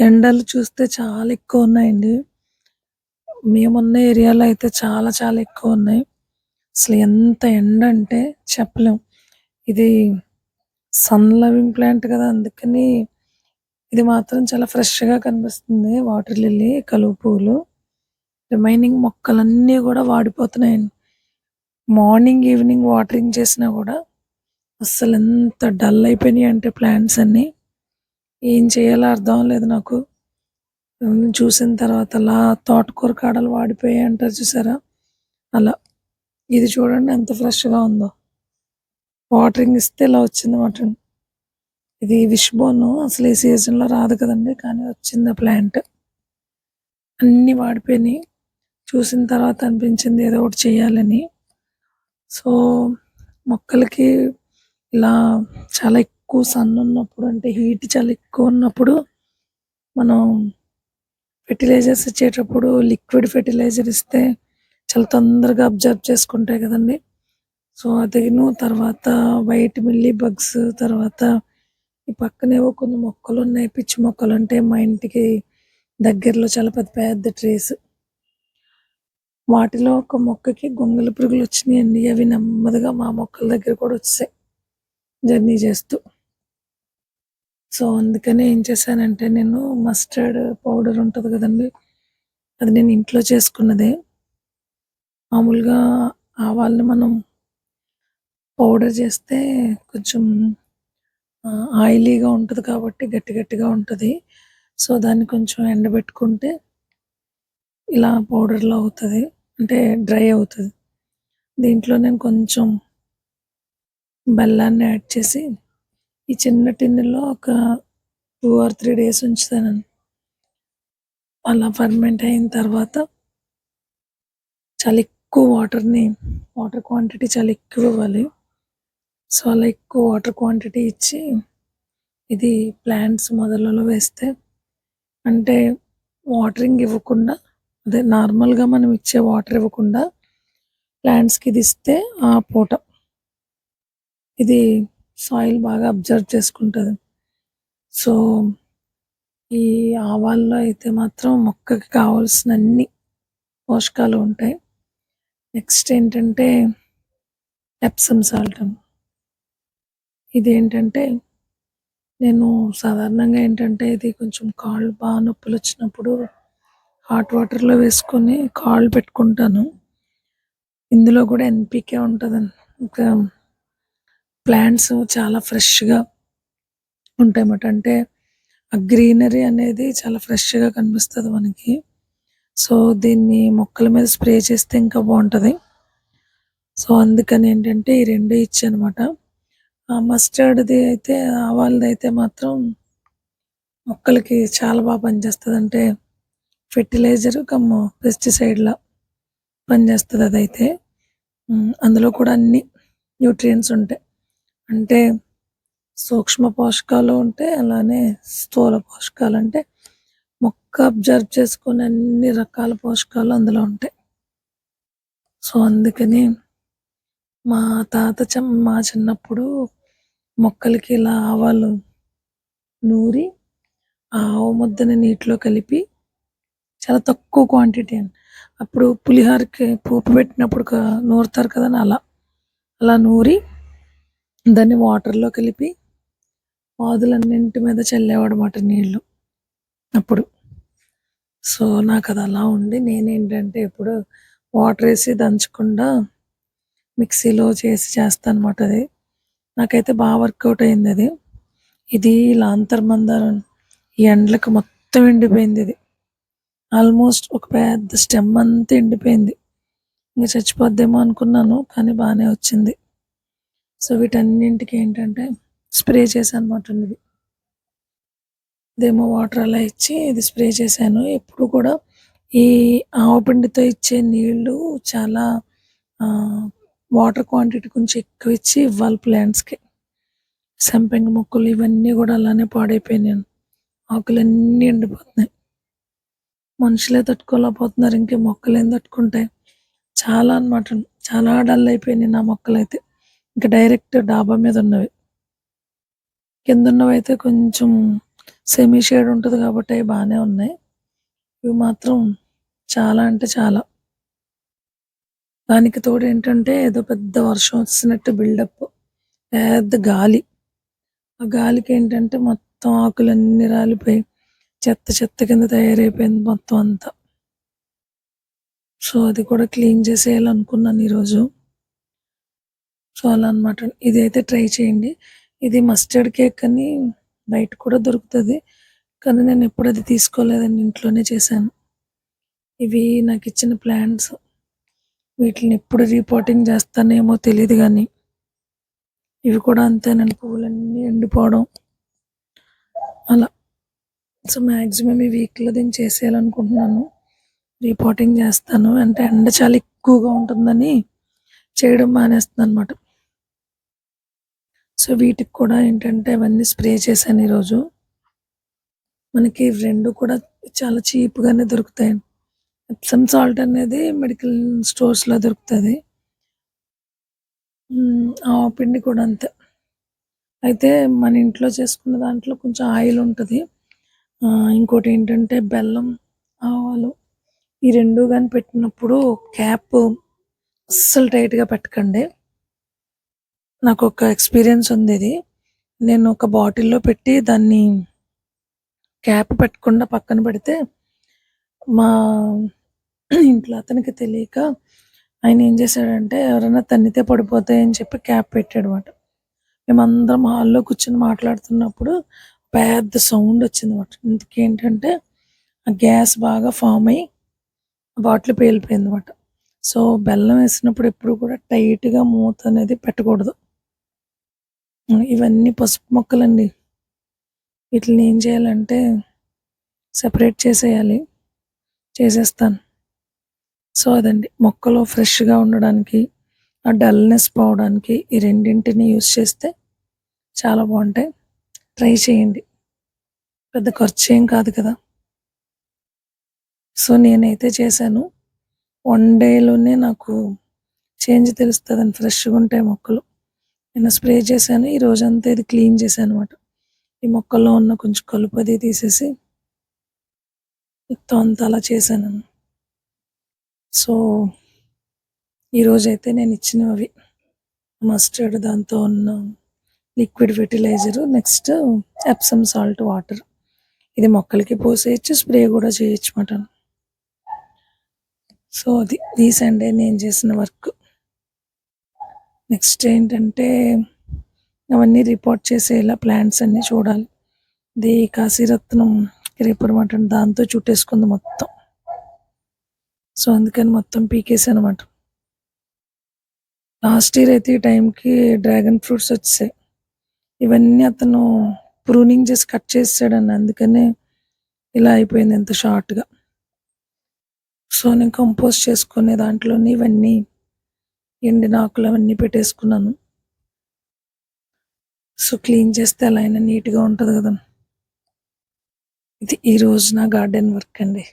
ఎండలు చూస్తే చాలా ఎక్కువ ఉన్నాయండి. మేమున్న ఏరియాలో అయితే చాలా చాలా ఎక్కువ ఉన్నాయి. అసలు ఎంత ఎండ అంటే చెప్పలేం. ఇది సన్ లవింగ్ ప్లాంట్ కదా! అందుకని ఇది మాత్రం చాలా ఫ్రెష్‌గా కనిపిస్తుంది. వాటర్ లిల్లీ, కలువ పువ్వులు. రిమైనింగ్ మొక్కలన్నీ కూడా వాడిపోతున్నాయండి. మార్నింగ్, ఈవినింగ్ వాటరింగ్ చేసినా కూడా అస్సలు ఎంత డల్ అయిపోయినాయి అంటే ప్లాంట్స్ అన్నీ. ఏం చేయాలో అర్థం లేదు నాకు. చూసిన తర్వాత అలా తోటకూర కాడలు వాడిపోయాయి అంటారు చూసారా? అలా. ఇది చూడండి ఎంత ఫ్రెష్‌గా ఉందో. వాటరింగ్ ఇస్తే ఇలా వచ్చింది వచ్చిందన్నమాట. ఇది విష్ బోన్ అసలు ఈ సీజన్‌లో రాదు కదండి కానీ వచ్చింది ఆ ప్లాంట్. అన్నీ వాడిపోయినాయి. చూసిన తర్వాత అనిపించింది ఏదో ఒకటి చేయాలని. సో, మొక్కలకి ఇలా చాలా ఎక్కువ సన్ ఉన్నప్పుడు అంటే హీట్ చాలా ఎక్కువ ఉన్నప్పుడు మనం ఫెర్టిలైజర్స్ ఇచ్చేటప్పుడు లిక్విడ్ ఫెర్టిలైజర్ ఇస్తే చాలా తొందరగా అబ్జర్వ్ చేసుకుంటాయి కదండీ! సో, అదిను తర్వాత వైట్ మిల్లీ బగ్స్ తర్వాత ఈ పక్కనేవో కొన్ని మొక్కలు ఉన్నాయి పిచ్చి మొక్కలు అంటే మా ఇంటికి దగ్గరలో చాలా పెద్ద పెద్ద ట్రీస్. వాటిలో ఒక మొక్కకి గొంగళి పురుగులు వచ్చినాయండి. అవి నెమ్మదిగా మా మొక్కల దగ్గర కూడా వచ్చాయి జర్నీ చేస్తూ. సో, అందుకనే ఏం చేశానంటే నేను మస్టర్డ్ పౌడర్ ఉంటుంది కదండీ! అది నేను ఇంట్లో చేసుకున్నదే. మామూలుగా ఆవాల్ని మనం పౌడర్ చేస్తే కొంచెం ఆయిలీగా ఉంటుంది కాబట్టి గట్టి గట్టిగా ఉంటుంది సో, దాన్ని కొంచెం ఎండబెట్టుకుంటే ఇలా పౌడర్లో అవుతుంది అంటే డ్రై అవుతుంది దీంట్లో నేను కొంచెం బెల్లాన్ని యాడ్ చేసి ఈ చిన్న టిన్నులో ఒక టూ ఆర్ త్రీ డేస్ ఉంచుతాను అలా ఫర్మెంట్ అయిన తర్వాత చాలా ఎక్కువ వాటర్‌ని వాటర్ క్వాంటిటీ చాలా ఎక్కువ ఇవ్వాలి. సో, అలా ఎక్కువ వాటర్ క్వాంటిటీ ఇచ్చి ఇది ప్లాంట్స్ మొదలలో వేస్తే అంటే వాటరింగ్ ఇవ్వకుండా అదే నార్మల్‌గా మనం ఇచ్చే వాటర్ ఇవ్వకుండా ప్లాంట్స్‌కి ఇది ఇస్తే ఆ పూట ఇది సాయిల్ బాగా అబ్జర్వ్ చేసుకుంటుంది సో, ఈ ఆవాల్లో అయితే మాత్రం మొక్కకి కావాల్సిన అన్ని పోషకాలు ఉంటాయి. నెక్స్ట్ ఏంటంటే ఎప్సమ్ సాల్ట్. ఇదేంటంటే నేను సాధారణంగా ఏంటంటే ఇది కొంచెం కాళ్ళు బాగా నొప్పులు వచ్చినప్పుడు హాట్ వాటర్‌లో వేసుకొని కాళ్ళు పెట్టుకుంటాను. ఇందులో కూడా ఎన్‌పీకే ఇంకా ప్లాంట్స్ చాలా ఫ్రెష్‌గా ఉంటాయన్నమాట. అంటే ఆ గ్రీనరీ అనేది చాలా ఫ్రెష్‌గా కనిపిస్తది మనకి. సో, దీన్ని మొక్కల మీద స్ప్రే చేస్తే ఇంకా బాగుంటుంది సో, అందుకని ఏంటంటే ఈ 2 ఇచ్చానన్నమాట. ఆ మస్టర్డ్‌ది అయితే ఆవాలదైతే మాత్రం మొక్కలకి చాలా బాగా పనిచేస్తుంది అంటే ఫెర్టిలైజర్ కమ్ పెస్టిసైడ్‌లా పనిచేస్తుంది అదైతే. అందులో కూడా అన్ని న్యూట్రియంట్స్ ఉంటాయి. అంటే సూక్ష్మ పోషకాలు ఉంటాయి. అలానే స్థూల పోషకాలు అంటే మొక్క అబ్జర్వ్ చేసుకునే అన్ని రకాల పోషకాలు అందులో ఉంటాయి. సో, అందుకని మా తాత చం మా చిన్నప్పుడు మొక్కలకి ఇలా ఆవాలు నూరి ఆ ఆవు ముద్దని నీటిలో కలిపి చాలా తక్కువ క్వాంటిటీ అండి. అప్పుడు పులిహోరకి పోపు పెట్టినప్పుడు నూరుతారు కదని అలా. అలా నూరి దాన్ని వాటర్‌లో కలిపి పాదులన్నింటి మీద చల్లేవాడమాట నీళ్ళు. అప్పుడు. సో, నాకు అది అలా ఉండి నేనేంటంటే ఇప్పుడు వాటర్ వేసి దంచకుండా మిక్సీలో చేసి చేస్తానన్నమాట అది. నాకైతే బాగా వర్కౌట్ అది ఇది లాంతర్ అంతర్మందారం ఈ ఎండలకు మొత్తం ఎండిపోయిందిది. ఆల్మోస్ట్ ఒక పెద్ద స్టెమ్ అంతా ఎండిపోయింది. ఇంకా చచ్చిపోద్దేమో అనుకున్నాను. కానీ బాగానే వచ్చింది. సో, వీటన్నింటికి ఏంటంటే స్ప్రే చేశానన్నమాట ఇది. ఇదేమో వాటర్ అలా ఇచ్చి ఇది స్ప్రే చేశాను. ఎప్పుడు కూడా ఈ ఆవు పిండితో ఇచ్చే నీళ్ళు చాలా వాటర్ క్వాంటిటీ కొంచెం ఎక్కువ ఇచ్చి ఇవ్వాలి ప్లాంట్స్‌కి. సంపెంగ మొక్కలు ఇవన్నీ కూడా అలానే పాడైపోయినాయండి. ఆకులన్నీ ఎండిపోతున్నాయి. మనుషులే తట్టుకోలేకపోతున్నారు. మొక్కలు ఏం తట్టుకుంటాయి. చాలా అన్నమాట. చాలా డల్ అయిపోయినాయి నా మొక్కలైతే. ఇంకా డైరెక్ట్ డాబా మీద ఉన్నవి. కింద ఉన్నవి అయితే కొంచెం సెమీ షేడ్ ఉంటుంది కాబట్టి అవి బాగానే ఉన్నాయి. ఇవి మాత్రం చాలా అంటే చాలా. దానికి తోడు ఏంటంటే ఏదో పెద్ద వర్షం వచ్చినట్టు బిల్డప్ పెద్ద గాలి. ఆ గాలికి ఏంటంటే మొత్తం ఆకులన్నీ రాలిపోయి చెత్త చెత్త కింద తయారైపోయింది మొత్తం అంతా. సో అది కూడా క్లీన్ చేసేయాలనుకున్నాను ఈరోజు. సో అలా అనమాట ఇది అయితే ట్రై చేయండి. ఇది మస్టర్డ్ కేక్ అని బయట కూడా దొరుకుతుంది. కానీ నేను ఎప్పుడు అది తీసుకోలేదని ఇంట్లోనే చేశాను. ఇవి నాకు ఇచ్చిన ప్లాంట్స్. వీటిని ఎప్పుడు రిపోర్టింగ్ చేస్తానేమో తెలియదు కానీ ఇవి కూడా అంతేనండి పువ్వులన్నీ ఎండిపోవడం. అలా. సో మ్యాక్సిమం ఈ వీక్లో దీన్ని చేసేయాలనుకుంటున్నాను. రిపోర్టింగ్ చేస్తాను. అంటే ఎండ చాలా ఎక్కువగా ఉంటుందని చేయడం మానేస్తుంది అనమాట సో వీటికి కూడా ఏంటంటే అవన్నీ స్ప్రే చేశాను ఈరోజు. మనకి రెండు కూడా చాలా చీప్గానే దొరుకుతాయి. ఎప్సమ్ సాల్ట్ అనేది మెడికల్ స్టోర్స్లో దొరుకుతుంది. ఆ పిండి కూడా అంతే. అయితే మన ఇంట్లో చేసుకున్న దాంట్లో కొంచెం ఆయిల్ ఉంటుంది. ఇంకోటి ఏంటంటే బెల్లం ఆవాలు ఈ రెండు కానీ పెట్టినప్పుడు క్యాప్ అస్సలు టైట్గా పెట్టకండి. నాకు ఒక ఎక్స్పీరియన్స్ ఉంది ఇది. నేను ఒక బాటిల్లో పెట్టి దాన్ని క్యాప్ పెట్టకుండా పక్కన పెడితే మా ఇంట్లో అతనికి తెలియక ఆయన ఏం చేశాడంటే ఎవరైనా తన్నితే పడిపోతాయని చెప్పి క్యాప్ పెట్టాడు అనమాట మేమందరం హాల్లో కూర్చొని మాట్లాడుతున్నప్పుడు పెద్ద సౌండ్ వచ్చింది అనమాట ఇందుకేంటంటే ఆ గ్యాస్ బాగా ఫామ్ అయ్యి బాటిల్ పేలిపోయింది అనమాట సో బెల్లం వేసినప్పుడు ఎప్పుడు కూడా టైట్గా మూత అనేది పెట్టకూడదు. ఇవన్నీ పసుపు మొక్కలండి. వీటిని ఏం చేయాలంటే సపరేట్ చేసేయాలి. చేసేస్తాను. సో అదండి. మొక్కలు ఫ్రెష్గా ఉండడానికి ఆ డల్నెస్ పోవడానికి ఈ రెండింటిని యూజ్ చేస్తే చాలా బాగుంటాయి. ట్రై చేయండి. పెద్ద ఖర్చు ఏం కాదు కదా. సో నేనైతే చేశాను. వన్ డేలోనే నాకు చేంజ్ తెలుస్తుందని ఫ్రెష్గా ఉంటాయి మొక్కలు. నేను స్ప్రే చేశాను. ఈ రోజంతా ఇది క్లీన్ చేశాను అనమాట ఈ మొక్కల్లో ఉన్న కొంచెం కలుపు అది తీసేసి మొత్తం అంతా అలా చేశాను. సో ఈరోజైతే నేను ఇచ్చినవి. మస్టర్డ్ దాంతో ఉన్న liquid fertiliser next Epsom salt water ఇది మొక్కలకి పోసేయచ్చు స్ప్రే కూడా చేయొచ్చు మాట సో అది ఈ సండే నేను చేసిన వర్క్. నెక్స్ట్ ఏంటంటే అవన్నీ రిపోర్ట్ చేసేలా ప్లాంట్స్ అన్నీ చూడాలి. ఇది కాశీరత్నం క్రీపర్ మటన్ దాంతో చుట్టేసుకుంది మొత్తం. సో అందుకని మొత్తం పీకేసి అనమాట లాస్ట్ ఇయర్ అయితే ఈ టైంకి డ్రాగన్ ఫ్రూట్స్ వచ్చాయి. ఇవన్నీ అతను ప్రూనింగ్ చేసి కట్ చేసాడని అందుకనే ఇలా అయిపోయింది ఎంత షార్ట్గా సో నేను కంపోజ్ చేసుకునే దాంట్లోనే ఇవన్నీ ఎండిన ఆకులు అవన్నీ పెట్టేసుకున్నాను. సో క్లీన్ చేస్తే అలా అయినా నీట్గా ఉంటుంది కదా. ఇది ఈరోజు నా గార్డెన్ వర్క్ అండి.